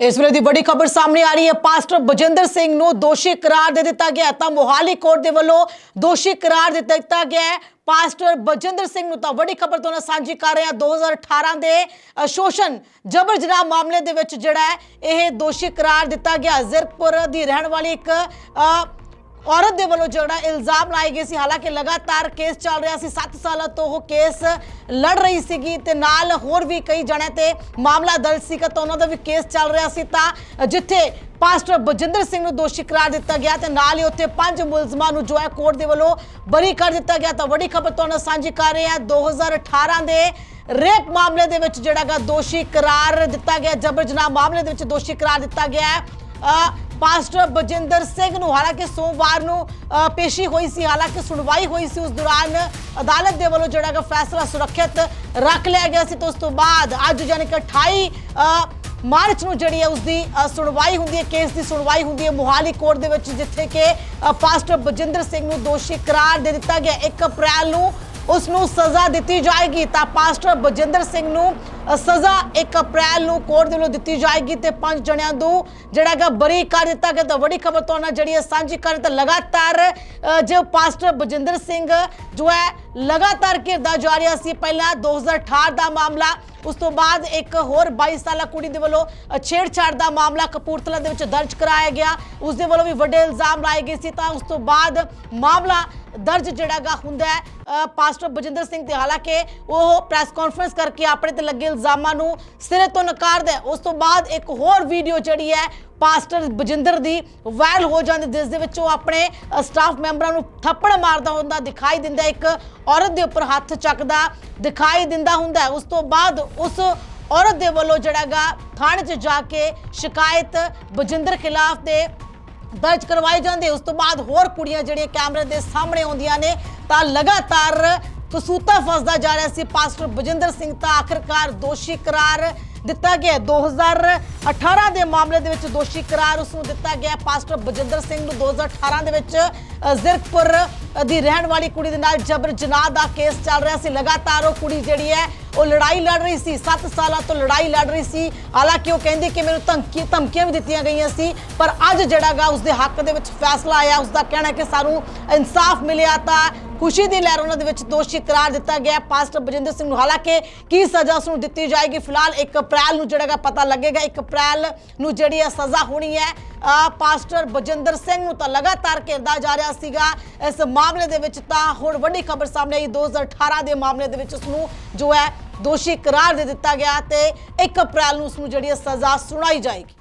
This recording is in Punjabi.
ਇਸ ਵੇਲੇ ਦੀ ਵੱਡੀ ਖਬਰ ਸਾਹਮਣੇ ਆ ਰਹੀ ਹੈ। ਪਾਸਟਰ ਬਜਿੰਦਰ ਸਿੰਘ ਨੂੰ ਦੋਸ਼ੀ ਕਰਾਰ ਦੇ ਦਿੱਤਾ ਗਿਆ ਤਾਂ ਮੋਹਾਲੀ ਕੋਰਟ ਦੇ ਵੱਲੋਂ ਦੋਸ਼ੀ ਕਰਾਰ ਦੇ ਦਿੱਤਾ ਗਿਆ ਹੈ। ਪਾਸਟਰ ਬਜਿੰਦਰ ਸਿੰਘ ਨੂੰ ਤਾਂ ਵੱਡੀ ਖਬਰ ਤੋਂ ਸਾਂਝੀ ਕਰ ਰਹੇ ਹਾਂ। 2018 ਦੇ ਅ, ਸ਼ੋਸ਼ਣ ਜਬਰ ਜਨਾਹ ਮਾਮਲੇ ਦੇ ਵਿੱਚ ਜਿਹੜਾ ਹੈ ਇਹ ਦੋਸ਼ੀ ਕਰਾਰ ਦਿੱਤਾ ਗਿਆ। ਜ਼ੀਰਕਪੁਰ ਦੀ ਰਹਿਣ ਵਾਲੀ ਇੱਕ ਔਰਤ ਦੇ ਵੱਲੋਂ ਜਿਹੜਾ ਇਲਜ਼ਾਮ ਲਾਏ ਗਏ ਸੀ, ਹਾਲਾਂਕਿ ਲਗਾਤਾਰ ਕੇਸ ਚੱਲ ਰਿਹਾ ਸੀ 7 ਸਾਲਾਂ ਤੋਂ ਉਹ ਕੇਸ ਲੜ ਰਹੀ ਸੀਗੀ ਤੇ ਨਾਲ ਹੋਰ ਵੀ ਕਈ ਜਣੇ ਤੇ ਮਾਮਲਾ ਦਰਜ ਸੀਗਾ, ਤਾਂ ਉਹਨਾਂ ਦਾ ਵੀ ਕੇਸ ਚੱਲ ਰਿਹਾ ਸੀ। ਤਾਂ ਜਿੱਥੇ ਪਾਸਟਰ ਬਜਿੰਦਰ ਸਿੰਘ ਨੂੰ ਦੋਸ਼ੀ ਕਰਾਰ ਦਿੱਤਾ ਗਿਆ ਤੇ ਨਾਲ ਹੀ ਉੱਥੇ ਪੰਜ ਮੁਲਜ਼ਮਾਂ ਨੂੰ ਜੋ ਹੈ ਕੋਰਟ ਦੇ ਵੱਲੋਂ ਬਰੀ ਕਰ ਦਿੱਤਾ ਗਿਆ। ਤਾਂ ਵੱਡੀ ਖਬਰ ਤੁਹਾਨੂੰ ਸਾਂਝੀ ਕਰ ਰਹੇ ਹਾਂ 2018 ਦੇ ਰੇਪ ਮਾਮਲੇ ਦੇ ਵਿੱਚ ਜਿਹੜਾਗਾ ਦੋਸ਼ੀ ਕਰਾਰ ਦਿੱਤਾ ਗਿਆ, ਜਬਰ ਜਨਾਹ ਮਾਮਲੇ ਦੇ ਵਿੱਚ ਦੋਸ਼ੀ ਕਰਾਰ ਦਿੱਤਾ ਗਿਆ ਹੈ। ਪਾਸਟਰ ਬਜਿੰਦਰ ਸਿੰਘ ਨੂੰ ਹਾਲਾਂਕਿ ਸੋਮਵਾਰ ਨੂੰ ਪੇਸ਼ੀ ਹੋਈ ਸੀ, ਹਾਲਾਂਕਿ ਸੁਣਵਾਈ ਹੋਈ ਸੀ ਉਸ ਦੌਰਾਨ ਅਦਾਲਤ ਦੇ ਵੱਲੋਂ ਜਿਹੜਾ ਗਾ ਫੈਸਲਾ ਸੁਰੱਖਿਅਤ ਰੱਖ ਲਿਆ ਗਿਆ ਸੀ ਤੇ ਉਸ ਤੋਂ ਬਾਅਦ ਅੱਜ ਯਾਨੀ ਕਿ 28 ਮਾਰਚ ਨੂੰ ਜਿਹੜੀ ਹੈ ਉਸ ਦੀ ਸੁਣਵਾਈ ਹੁੰਦੀ ਹੈ, ਕੇਸ ਦੀ ਸੁਣਵਾਈ ਹੁੰਦੀ ਹੈ ਮੋਹਾਲੀ ਕੋਰਟ ਦੇ ਵਿੱਚ, ਜਿੱਥੇ ਕਿ ਪਾਸਟਰ ਬਜਿੰਦਰ ਸਿੰਘ ਨੂੰ ਦੋਸ਼ੀ ਕਰਾਰ ਦੇ ਦਿੱਤਾ ਗਿਆ। 1 ਅਪ੍ਰੈਲ ਨੂੰ ਉਸ ਨੂੰ ਸਜ਼ਾ ਦਿੱਤੀ ਜਾਏਗੀ ਤਾਂ ਪਾਸਟਰ ਬਜਿੰਦਰ ਸਿੰਘ ਨੂੰ ਸਜ਼ਾ 1 ਅਪ੍ਰੈਲ ਨੂੰ ਕੋਰਟ ਦੇ ਵੱਲੋਂ ਦਿੱਤੀ ਜਾਏਗੀ ਤੇ ਪੰਜ ਜਣਿਆਂ ਨੂੰ ਜਿਹੜਾ ਹੈਗਾ ਬਰੀ ਕਰ ਦਿੱਤਾ ਗਿਆ। ਤਾਂ ਵੱਡੀ ਖਬਰ ਤੋਂ ਨਾਲ ਜਿਹੜੀ ਹੈ ਸਾਂਝੀ ਕਰਨ ਤਾਂ ਲਗਾਤਾਰ ਜੋ ਪਾਸਟਰ ਬਜਿੰਦਰ ਸਿੰਘ ਜੋ ਹੈ ਲਗਾਤਾਰ ਘਿਰਦਾ ਜਾ ਰਿਹਾ ਸੀ ਪਹਿਲਾਂ 2018 ਦਾ ਮਾਮਲਾ, ਉਸ ਤੋਂ ਬਾਅਦ ਇੱਕ ਹੋਰ 22 ਸਾਲਾ ਕੁੜੀ ਦੇ ਵੱਲੋਂ ਛੇੜਛਾੜ ਦਾ ਮਾਮਲਾ ਕਪੂਰਥਲਾ ਦੇ ਵਿੱਚ ਦਰਜ ਕਰਾਇਆ ਗਿਆ। ਉਸ ਦੇ ਵੱਲੋਂ ਵੀ ਵੱਡੇ ਇਲਜ਼ਾਮ ਲਾਏ ਗਏ ਸੀ ਤਾਂ ਉਸ ਤੋਂ ਬਾਅਦ ਮਾਮਲਾ ਦਰਜ ਜਿਹੜਾਗਾ ਹੁੰਦਾ ਹੈ ਪਾਸਟਰ ਬਜਿੰਦਰ ਸਿੰਘ ਤੇ। ਹਾਲਾਂਕਿ ਉਹ ਪ੍ਰੈਸ ਕਾਨਫਰੰਸ ਕਰਕੇ ਆਪਣੇ ਤੇ ਲੱਗੇ ਇਲਜ਼ਾਮਾਂ ਨੂੰ ਸਿਰੇ ਤੋਂ ਨਕਾਰਦਾ ਹੈ ਉਸ ਤੋਂ ਬਾਅਦ ਇੱਕ ਹੋਰ ਵੀਡੀਓ ਜਿਹੜੀ ਹੈ, ਪਾਸਟਰ ਬਜਿੰਦਰ ਦੀ ਵਾਇਰਲ ਹੋ ਜਾਂਦੀ, ਜਿਸ ਦੇ ਵਿੱਚ ਉਹ ਆਪਣੇ ਸਟਾਫ ਮੈਂਬਰਾਂ ਨੂੰ ਥੱਪੜ ਮਾਰਦਾ ਹੁੰਦਾ, ਦਿਖਾਈ ਦਿੰਦਾ ਇੱਕ ਔਰਤ ਦੇ ਉੱਪਰ ਹੱਥ ਚੱਕਦਾ, ਦਿਖਾਈ ਦਿੰਦਾ ਹੁੰਦਾ ਉਸ ਤੋਂ ਬਾਅਦ ਉਸ ਔਰਤ ਦੇ ਵੱਲੋਂ ਜਿਹੜਾਗਾ ਥਾਣੇ 'ਚ ਜਾ ਕੇ ਸ਼ਿਕਾਇਤ ਬਜਿੰਦਰ ਖਿਲਾਫ ਤੇ ਦਰਜ ਕਰਵਾਏ ਜਾਂਦੇ ਉਸ ਤੋਂ ਬਾਅਦ ਹੋਰ ਕੁੜੀਆਂ ਜਿਹੜੀਆਂ ਕੈਮਰੇ ਦੇ ਸਾਹਮਣੇ ਆਉਂਦੀਆਂ ਨੇ, ਤਾਂ ਲਗਾਤਾਰ ਕਸੂਤਾ ਫਸਦਾ ਜਾ ਰਿਹਾ ਸੀ। ਪਾਸਟਰ ਬਜਿੰਦਰ ਸਿੰਘ ਤਾਂ ਆਖਰਕਾਰ ਦੋਸ਼ੀ ਕਰਾਰ ਦਿੱਤਾ ਗਿਆ। ਹੈ। 2018 ਦੇ ਮਾਮਲੇ ਦੇ ਵਿੱਚ ਦੋਸ਼ੀ ਕਰਾਰ ਉਸ ਨੂੰ ਦਿੱਤਾ ਗਿਆ। ਪਾਸਟਰ ਬਜਿੰਦਰ ਸਿੰਘ ਨੂੰ 2018 ਦੇ ਵਿੱਚ ਜ਼ਿਰਕਪੁਰ ਦੀ ਰਹਿਣ ਵਾਲੀ ਕੁੜੀ ਦੇ ਨਾਲ ਜਬਰ ਜਨਾਹ ਦਾ ਕੇਸ ਚੱਲ ਰਿਹਾ ਸੀ। ਲਗਾਤਾਰ ਉਹ ਕੁੜੀ ਜਿਹੜੀ ਹੈ, ਉਹ ਲੜਾਈ ਲੜ ਰਹੀ ਸੀ। 7 ਸਾਲਾਂ ਤੋਂ ਲੜਾਈ ਲੜ ਰਹੀ ਸੀ। ਹਾਲਾਂਕਿ ਉਹ ਕਹਿੰਦੀ ਕਿ ਮੈਨੂੰ ਧਮਕੀ, ਧਮਕੀਆਂ ਵੀ ਦਿੱਤੀਆਂ ਗਈਆਂ ਸੀ। ਪਰ ਅੱਜ ਜਿਹੜਾਗਾ ਉਸ ਦੇ ਹੱਕ ਦੇ ਵਿੱਚ ਫੈਸਲਾ ਆਇਆ। ਉਸਦਾ ਕਹਿਣਾ ਹੈ ਕਿ ਸਾਨੂੰ ਇਨਸਾਫ ਮਿਲਿਆ ਤਾਂ ਖੁਸ਼ੀ ਦੀ ਲਹਿਰ ਉਹਨਾਂ ਦੇ ਵਿੱਚ ਦੋਸ਼ੀ ਕਰਾਰ ਦਿੱਤਾ ਗਿਆ ਪਾਸਟਰ ਬਜਿੰਦਰ ਸਿੰਘ ਨੂੰ ਹਾਲਾਂਕਿ ਕੀ ਸਜ਼ਾ ਉਸ ਨੂੰ ਦਿੱਤੀ ਜਾਏਗੀ? ਫਿਲਹਾਲ 1 ਅਪ੍ਰੈਲ ਨੂੰ ਜਿਹੜਾਗਾ ਪਤਾ ਲੱਗੇਗਾ। 1 ਅਪ੍ਰੈਲ ਨੂੰ ਜਿਹੜੀ ਹੈ ਸਜ਼ਾ ਹੋਣੀ ਹੈ ਪਾਸਟਰ ਬਜਿੰਦਰ ਸਿੰਘ ਨੂੰ ਤਾਂ ਲਗਾਤਾਰ ਘੇਰਦਾ ਜਾ ਰਿਹਾ ਸੀਗਾ। ਇਸ ਮਾਮਲੇ ਦੇ ਵਿੱਚ ਤਾਂ ਹੁਣ ਵੱਡੀ ਖਬਰ ਸਾਹਮਣੇ ਆਈ। 2018 ਦੇ ਮਾਮਲੇ ਦੇ ਵਿੱਚ ਉਸ ਨੂੰ ਜੋ ਹੈ, ਦੋਸ਼ੀ ਕਰਾਰ ਦੇ ਦਿੱਤਾ ਗਿਆ ਤੇ 1 ਅਪ੍ਰੈਲ ਨੂੰ ਉਸ ਨੂੰ ਜਿਹੜੀ ਹੈ ਸਜ਼ਾ ਸੁਣਾਈ ਜਾਏਗੀ।